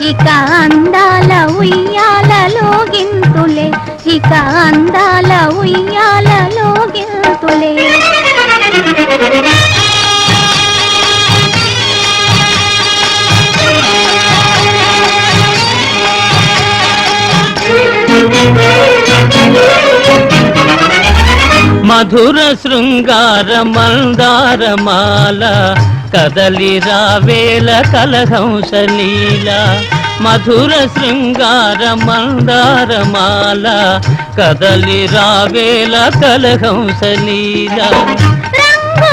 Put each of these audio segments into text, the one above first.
ఇక అందాల ఉయ్యాలలో గింతులే ఇక అందాల ఉయ్యాలలో గింతులే Thank you. మధుర శృంగార మందారమాల కదలి రావేల కలహంస కలహంసలీల మధుర శృంగార మందారమాల కదలి రావేల కలహంసలీల రంగు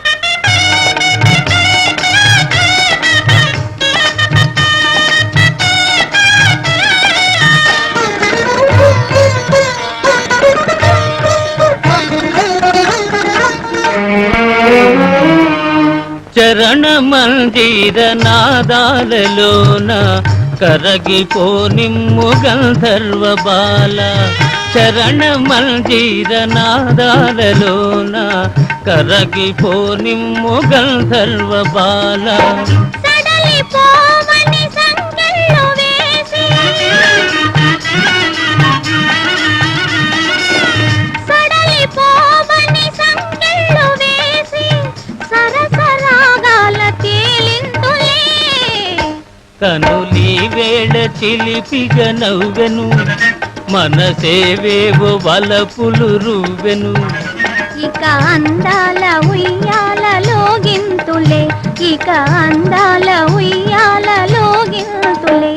చరణ మందిర నాదాలలోన కరగిపో నిమ్ము గంధర్వ బాల చరణ మందిర నాదాలలోన కరగిపో నిమ్ము గంధర్వ బాల సడలి కనులి వేళ చిలిపిగ నవ్వెను. మనసేవేవో వలపులు రువ్వెను. ఇక అందాల ఉయ్యాలలో గింతులే ఇక అందాల ఉయ్యాలలో గింతులే